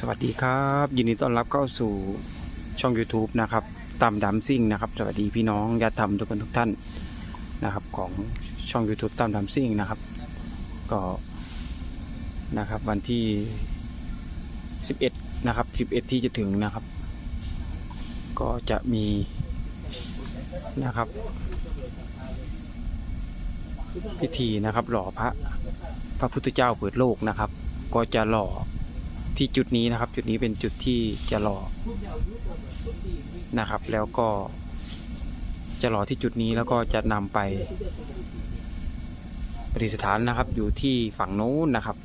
สวัสดีครับ ยินดีต้อนรับเข้าสู่ช่อง YouTube นะครับตามดำซิ่งนะครับ สวัสดีพี่น้องญาติธรรมทุกคนทุกท่านนะครับ ของช่อง YouTube ตามดำซิ่งนะครับ ก็นะครับ วันที่ 11 นะครับ 11 ที่จะถึงนะครับ ก็จะมีนะครับพิธีนะครับ หล่อพระ พระพุทธเจ้าเปิดโลกนะครับ ก็จะหล่อ ที่จุดนี้นะครับ จุดนี้เป็นจุดที่จะหล่อนะครับ แล้วก็จะหล่อที่จุดนี้แล้วก็จะนำไปประดิษฐานนะครับ อยู่ที่ฝั่งโน้นนะครับ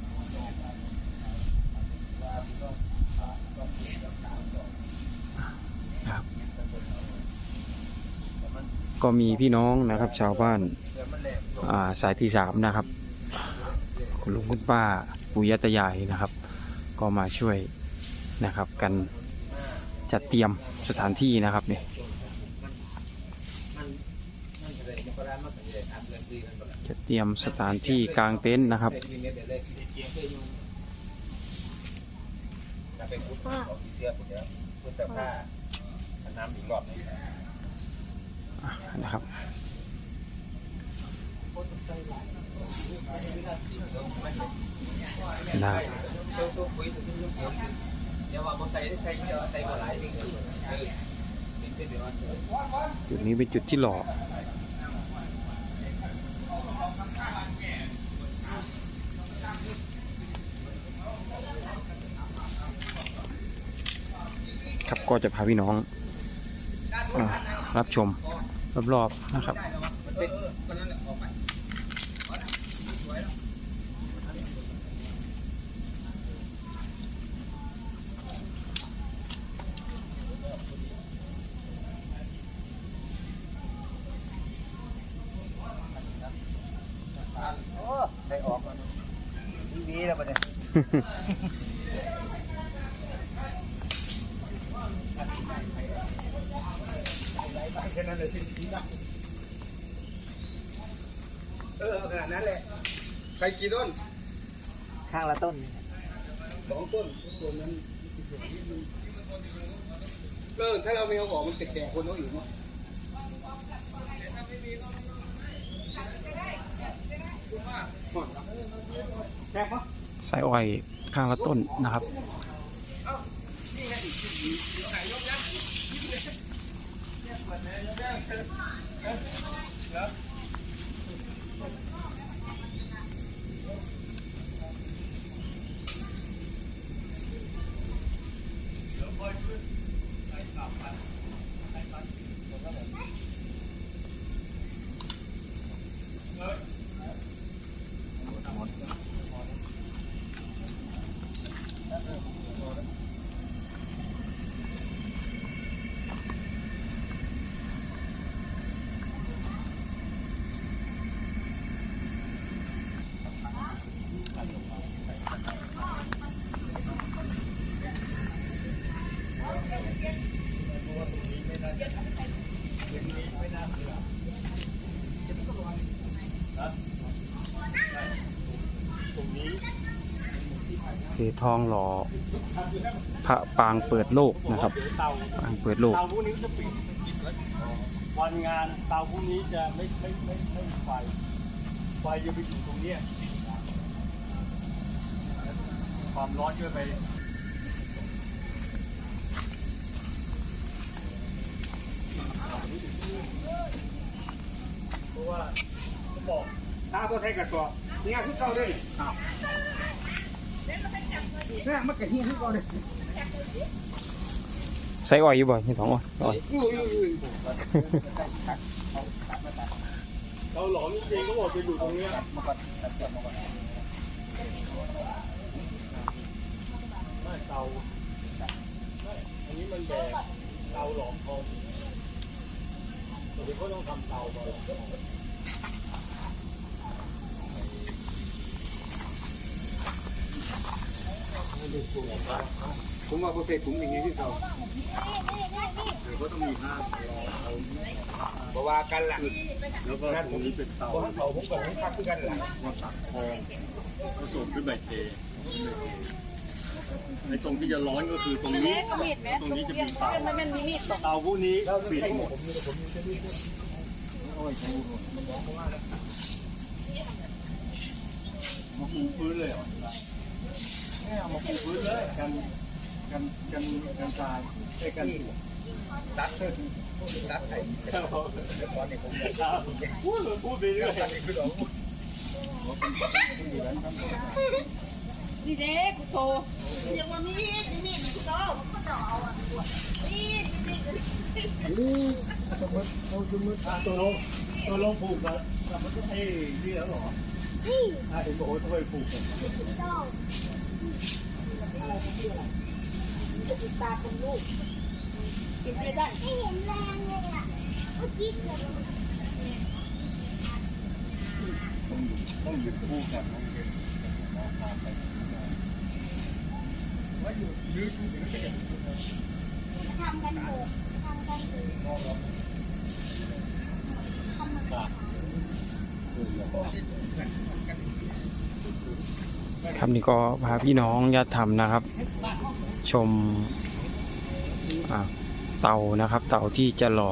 ก็มีพี่น้องนะครับ ชาวบ้านาสายที่สามนะครับ คุณลุงคุณป้าปู่ย่าตายายนะครับ ก็มาช่วยนะครับ กันจัดเตรียมสถานที่นะครับเนี่ยจะเตรียมสถานที่กลางเต็นท์นะครับจะไปพุทธของผี เสื้อผมแล้วพุทธผ้าน้ำอีกรอบนึงนะครับนะครับเดี๋ยวว่าบนใส่ใส่เดี๋ยวใส่บ่หลายนี่เออจุดนี้เป็นจุดที่หล่อครับก็จะพาพี่น้องอรับชมรอบๆนะครับ โอ้ได้ออกแล้วทีวีแล้วประเด็น แค่นั้นเลยที่ทีได้เออขนาดนั้นแหละ ใครกี่ต้น ข้างละต้นสองต้นต้นนั้นเออถ้าเราไม่เอาออกมันจะแก่คนเขาอยู่เนาะแก่ปะ ไส้อ้อยข้างละต้นนะครับเททองหล่อพระปางเปิดโลกนะครับปางเปิดโลก เตาพวกนี้ก็จะปิดวันงานเตาพวกนี้จะไม่ไม่ไม่ไม่มีไฟ ไฟจะไปอยู่ตรงเนี้ยความร้อนจะไป เพราะว่าเขาบอกถ้าพวกไทยกระสอบเนี่ยคือเก่าเลยอ้าวเนี่ยมันกระเฮียคือเก่าเลยใส่อ้อยอยู่บ่ที่ท้องอ้อยอ้อยอุ้ยอุ้ยอุ้ยเราหลอมจริงๆเขาบอกจะอยู่ตรงเนี้ยมาก่อนตัดเสียมาก่อนไม่เตาไม่อันนี้มันแบบเตาหลอมทอง เดี๋ยวเขาต้องทำเตามาหลอมทองผมว่าพวกใส่ถุงอย่างนี้คือเก่าเดี๋ยวก็ต้องมีผ้าเพราะว่ากันหลังแล้วก็ตรงนี้เป็นเตาเพราะเขาผมก็ให้พักคือกันหลังมาตักทองผสมด้วยใบเตย ไอ้ตรงที่จะร้อนก็คือตรงนี้แม่ก็มีดแม่ตรงนี้จะเรียมีงเตามันมันมีมีดตกเตาพวกนี้ปิดหมดมาปูพื้นเลยเหรอไม่เอามาปูพื้นเลยกันกันกันกันทรายไอ้กันตัดตัดไข่พูดพูดไปเรื่อย นี่เด็กกูโตยังว่ามีดมีมีดกูโตมันก็จะเอาอะมีดมีดตัวลงตัวลงผูกกับกับมันไอ้นี่แล้วเหรออ่าเห็นบอกว่าต้องไปผูกกันตาเป็นลูกกินไม่ได้ต้องหยุดคู่กันต้องเก็บ ครับนี่ก็พาพี่น้องญาติธรรมนะครับ ชมอ่าเตานะครับ เตาที่จะหล่อ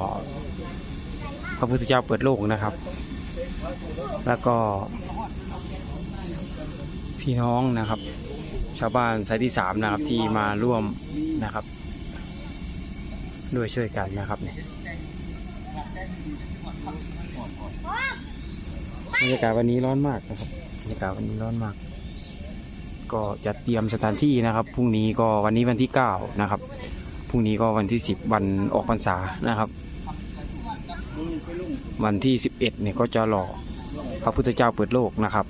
พระพุทธเจ้าเปิดโลกนะครับ แล้วก็พี่น้องนะครับ ชาวบ้านสายที่สามนะครับที่มาร่วมนะครับ ด้วยช่วยกันนะครับเนี่ยบรรยากาศวันนี้ร้อนมากนะครับบรรยากาศวันนี้ร้อนมาก ก็จัดเตรียมสถานที่นะครับพรุ่งนี้ก็วันนี้วันที่เก้านะครับพรุ่งนี้ก็วันที่สิบวันออกพรรษานะครับ วันที่สิบเอ็ดเนี่ยก็จะหล่อพระพุทธเจ้าเปิดโลกนะครับ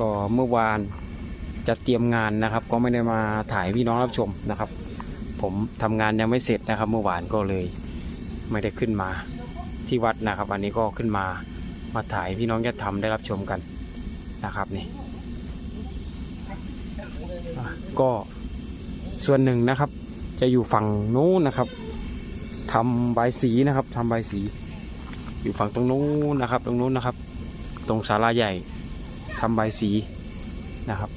ก็เมื่อวานจะเตรียมงานนะครับ ก็ไม่ได้มาถ่ายพี่น้องรับชมนะครับ ผมทำงานยังไม่เสร็จนะครับ เมื่อวานก็เลยไม่ได้ขึ้นมาที่วัดนะครับวันนี้ก็ขึ้นมามาถ่ายพี่น้องญาติธรรมได้รับชมกันนะครับนี่ก็ส่วนหนึ่งนะครับ จะอยู่ฝั่งนู้นนะครับทำใบสีนะครับทำใบสี อยู่ฝั่งตรงนู้นนะครับ ตรงนู้นนะครับ ตรงศาลาใหญ่ ทำใบสีนะครับ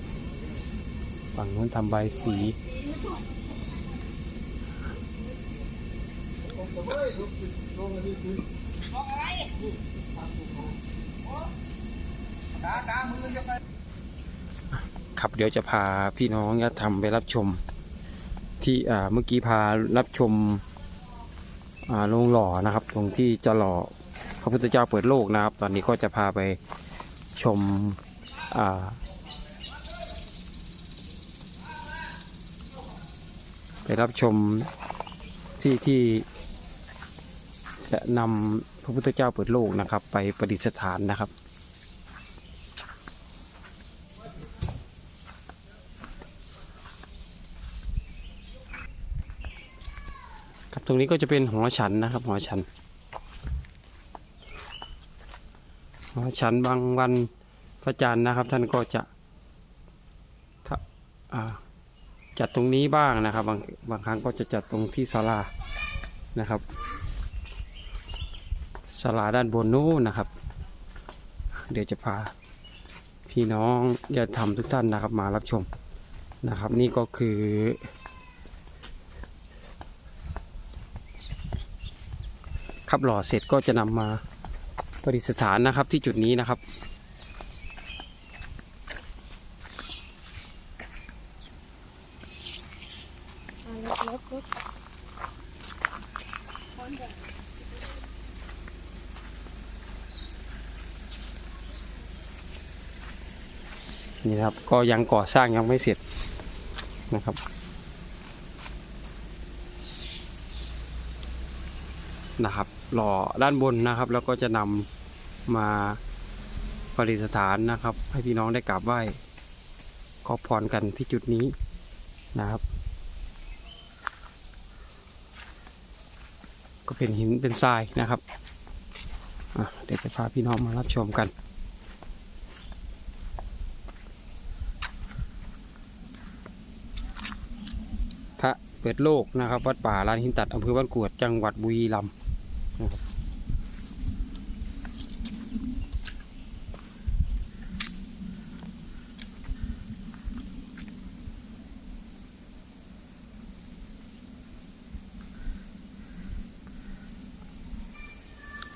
ฝั่งนู้นทำใบสี ครับเดี๋ยวจะพาพี่น้องญาติธรรมไปรับชม ที่เมื่อกี้พารับชมโรงหล่อนะครับ ตรงที่จะหล่อพระพุทธเจ้าเปิดโลกนะครับ ตอนนี้ก็จะพาไปชม ไปรับชมที่ที่จะนำพระพุทธเจ้าเปิดโลกนะครับ ไปประดิษฐานนะครับ ครับตรงนี้ก็จะเป็นหอฉันนะครับ หอฉัน หอฉันบางวัน ระจันทร์นะครับ ท่านก็จะจัดตรงนี้บ้างนะครับ บางบางครั้งก็จะจัดตรงที่ศาลานะครับศาลาด้านบนนู้นนะครับ เดี๋ยวจะพาพี่น้องญาติธรรมทุกท่านนะครับ มารับชมนะครับ นี่ก็คือ ขับหล่อเสร็จก็จะนำมาประดิษฐานนะครับที่จุดนี้นะครับ นี่ครับ ก็ยังก่อสร้างยังไม่เสร็จนะครับ นะครับหล่อด้านบนนะครับ แล้วก็จะนำมาประดิษฐานนะครับ ให้พี่น้องได้กราบไหว้ขอพรกันที่จุดนี้นะครับ ก็เป็นหินเป็นทรายนะครับเดี๋ยวจะพาพี่น้องมารับชมกัน พระเปิดโลกนะครับ วัดป่าลานหินตัดอำเภอบ้านกวดจังหวัดบุรีรัมย์นะครับ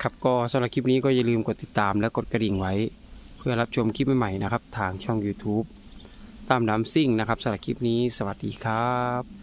ครับก็สำหรับคลิปนี้ก็อย่าลืมกดติดตามและกดกระดิ่งไว้ เพื่อรับชมคลิปใหม่ๆนะครับ ทางช่อง YouTube ตามน้ำซิ่งนะครับสำหรับคลิปนี้สวัสดีครับ